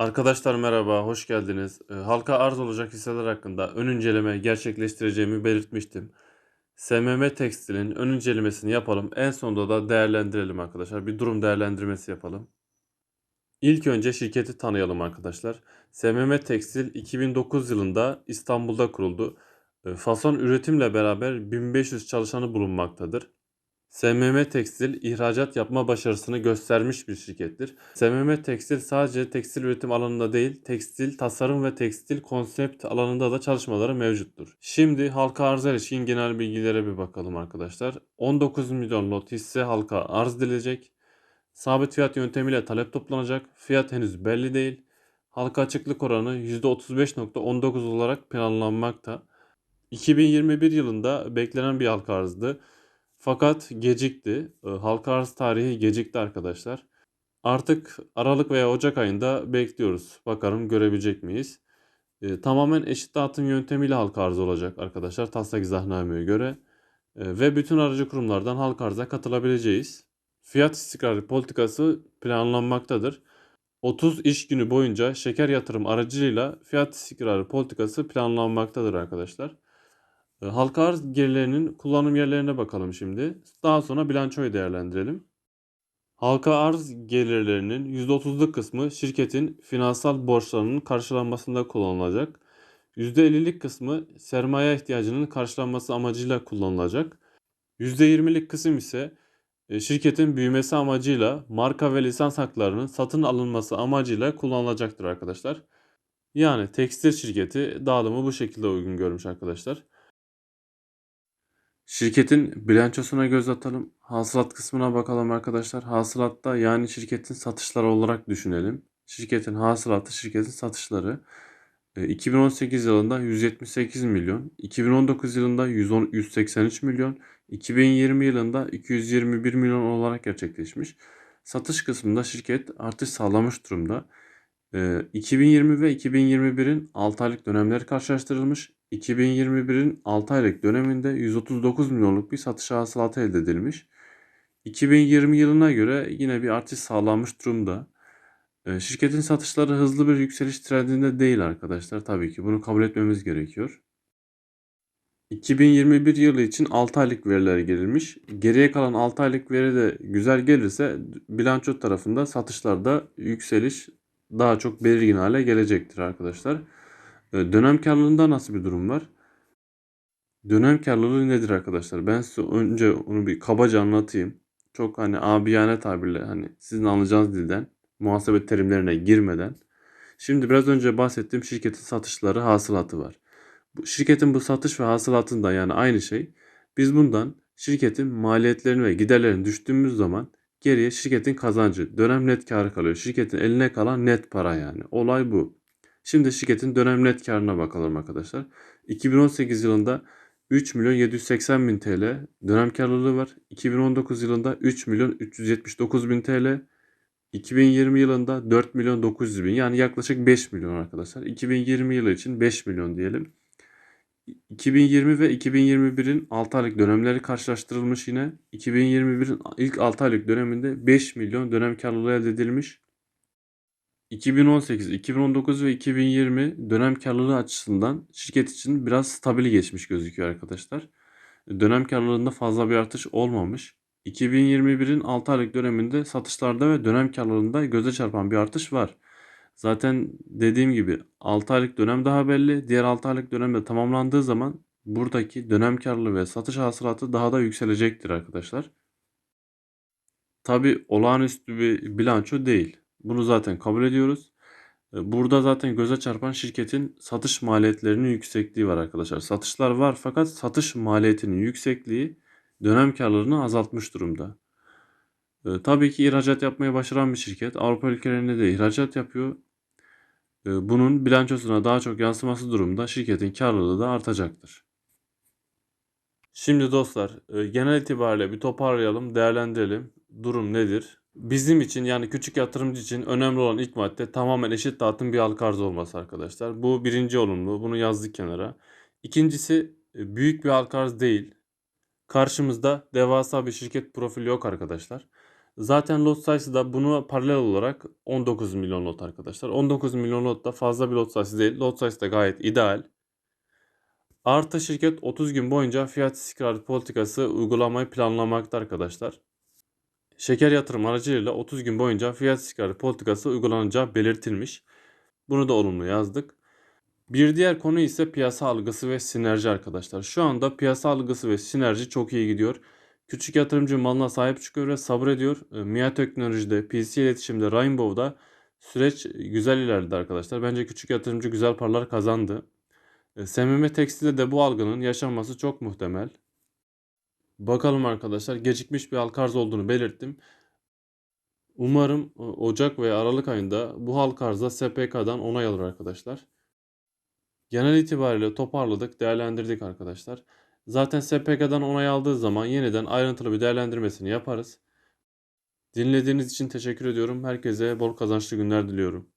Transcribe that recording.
Arkadaşlar merhaba, hoş geldiniz. Eee, halka arz olacak hisseler hakkında ön inceleme gerçekleştireceğimi belirtmiştim. SMM Tekstil'in ön incelemesini yapalım. En sonunda da değerlendirelim arkadaşlar. Bir durum değerlendirmesi yapalım. İlk önce şirketi tanıyalım arkadaşlar. SMM Tekstil 2009 yılında İstanbul'da kuruldu. Eee, Fason üretimle beraber 1500 çalışanı bulunmaktadır. SMM Tekstil ihracat yapma başarısını göstermiş bir şirkettir. SMM Tekstil sadece tekstil üretim alanında değil, tekstil tasarım ve tekstil konsept alanında da çalışmaları mevcuttur. Şimdi halka arza ilişkin genel bilgilere bir bakalım arkadaşlar. 19 milyon lot hisse halka arz edilecek. Sabit fiyat yöntemiyle talep toplanacak. Fiyat henüz belli değil. Halka açıklık oranı %35.19 olarak planlanmakta. 2021 yılında beklenen bir halka arzdı. Fakat gecikti. E, Halka arz tarihi gecikti arkadaşlar. Artık Aralık veya Ocak ayında bekliyoruz. Bakalım görebilecek miyiz? E, tamamen eşit dağıtım yöntemiyle halka arz olacak arkadaşlar. Taslak izahnameye göre. E, ve bütün aracı kurumlardan halka arza katılabileceğiz. Fiyat istikrarı politikası planlanmaktadır. 30 iş günü boyunca şeker yatırım aracılığıyla fiyat istikrarı politikası planlanmaktadır arkadaşlar. E, Halka arz gelirlerinin kullanım yerlerine bakalım şimdi. Daha sonra bilançoyu değerlendirelim. Halka arz gelirlerinin %30'luk kısmı şirketin finansal borçlarının karşılanmasında kullanılacak. %50'lik kısmı sermaye ihtiyacının karşılanması amacıyla kullanılacak. %20'lik kısım ise e, şirketin büyümesi amacıyla marka ve lisans haklarının satın alınması amacıyla kullanılacaktır arkadaşlar. Yani tekstil şirketi dağılımı bu şekilde uygun görmüş arkadaşlar. Şirketin bilançosuna göz atalım. Hasılat kısmına bakalım arkadaşlar. Hasılatta yani şirketin satışları olarak düşünelim. Şirketin hasılatı şirketin satışları. E, 2018 yılında 178 milyon, 2019 yılında 110, 183 milyon, 2020 yılında 221 milyon olarak gerçekleşmiş. Satış kısmında şirket artış sağlamış durumda. E, 2020 ve 2021'in 6 aylık dönemleri karşılaştırılmış. 2021'in 6 aylık döneminde 139 milyonluk bir satış hasılatı elde edilmiş. 2020 yılına göre yine bir artış sağlanmış durumda. Ee, Şirketin satışları hızlı bir yükseliş trendinde değil arkadaşlar. Tabii ki bunu kabul etmemiz gerekiyor. 2021 yılı için 6 aylık veriler gerilmiş. Geriye kalan 6 aylık veri de güzel gelirse bilanço tarafında satışlarda yükseliş daha çok belirgin hale gelecektir arkadaşlar. Ee, Dönem karlılığında nasıl bir durum var? Dönem karlılığı nedir arkadaşlar? Ben size önce onu bir kabaca anlatayım. Çok hani abiyane tabirle hani sizin anlayacağınız dilden muhasebe terimlerine girmeden. Şimdi biraz önce bahsettiğim şirketin satışları hasılatı var. Bu şirketin bu satış ve hasılatında yani aynı şey. Biz bundan şirketin maliyetlerini ve giderlerini düştüğümüz zaman geriye şirketin kazancı, dönem net karı kalıyor. Şirketin eline kalan net para yani. Olay bu. Şimdi şirketin dönem net karına bakalım arkadaşlar. 2018 yılında 3 milyon 780 bin TL dönem karlılığı var. 2019 yılında 3 milyon 379 bin TL. 2020 yılında 4 milyon 900 bin yani yaklaşık 5 milyon arkadaşlar. 2020 yılı için 5 milyon diyelim. 2020 ve 2021'in 6 aylık dönemleri karşılaştırılmış yine. 2021'in ilk 6 aylık döneminde 5 milyon dönem karlılığı elde edilmiş. 2018, 2019 ve 2020 dönem karlılığı açısından şirket için biraz stabil geçmiş gözüküyor arkadaşlar. Dönem karlılığında fazla bir artış olmamış. 2021'in 6 aylık döneminde satışlarda ve dönem karlılığında göze çarpan bir artış var. Zaten dediğim gibi 6 aylık dönem daha belli. Diğer 6 aylık dönemde tamamlandığı zaman buradaki dönem karlılığı ve satış hasılatı daha da yükselecektir arkadaşlar. Tabi olağanüstü bir bilanço değil. Bunu zaten kabul ediyoruz. E, Burada zaten göze çarpan şirketin satış maliyetlerinin yüksekliği var arkadaşlar. Satışlar var fakat satış maliyetinin yüksekliği dönem karlılığını azaltmış durumda. E, tabii ki ihracat yapmayı başaran bir şirket. Avrupa ülkelerinde de ihracat yapıyor. E, bunun bilançosuna daha çok yansıması durumda şirketin karlılığı da artacaktır. Şimdi dostlar e, genel itibariyle bir toparlayalım, değerlendirelim. Durum nedir? Bizim için yani küçük yatırımcı için önemli olan ilk madde tamamen eşit dağıtım bir halka arz olması arkadaşlar. Bu birinci olumlu. Bunu yazdık kenara. İkincisi e, büyük bir halka arz değil. Karşımızda devasa bir şirket profili yok arkadaşlar. Zaten lot sayısı da buna paralel olarak 19 milyon lot arkadaşlar. 19 milyon lot da fazla bir lot sayısı değil. Lot sayısı da gayet ideal. Artı şirket 30 gün boyunca fiyat istikrarı politikası uygulamayı planlamakta arkadaşlar. Şeker yatırım aracılığıyla 30 gün boyunca fiyat istikrarı politikası uygulanacağı belirtilmiş. Bunu da olumlu yazdık. Bir diğer konu ise piyasa algısı ve sinerji arkadaşlar. Şu anda piyasa algısı ve sinerji çok iyi gidiyor. Küçük yatırımcı malına sahip çıkıyor ve sabrediyor. E, MIA Teknoloji'de, PC iletişimde, Rainbow'da süreç güzel ilerledi arkadaşlar. Bence küçük yatırımcı güzel paralar kazandı. E, SMM Tekstil'de de bu algının yaşanması çok muhtemel. Bakalım arkadaşlar gecikmiş bir halka arz olduğunu belirttim. Umarım e, Ocak veya Aralık ayında bu halka arzda SPK'dan onay alır arkadaşlar. Genel itibariyle toparladık, değerlendirdik arkadaşlar. Zaten SPK'dan onay aldığı zaman yeniden ayrıntılı bir değerlendirmesini yaparız. Dinlediğiniz için teşekkür ediyorum. Herkese bol kazançlı günler diliyorum.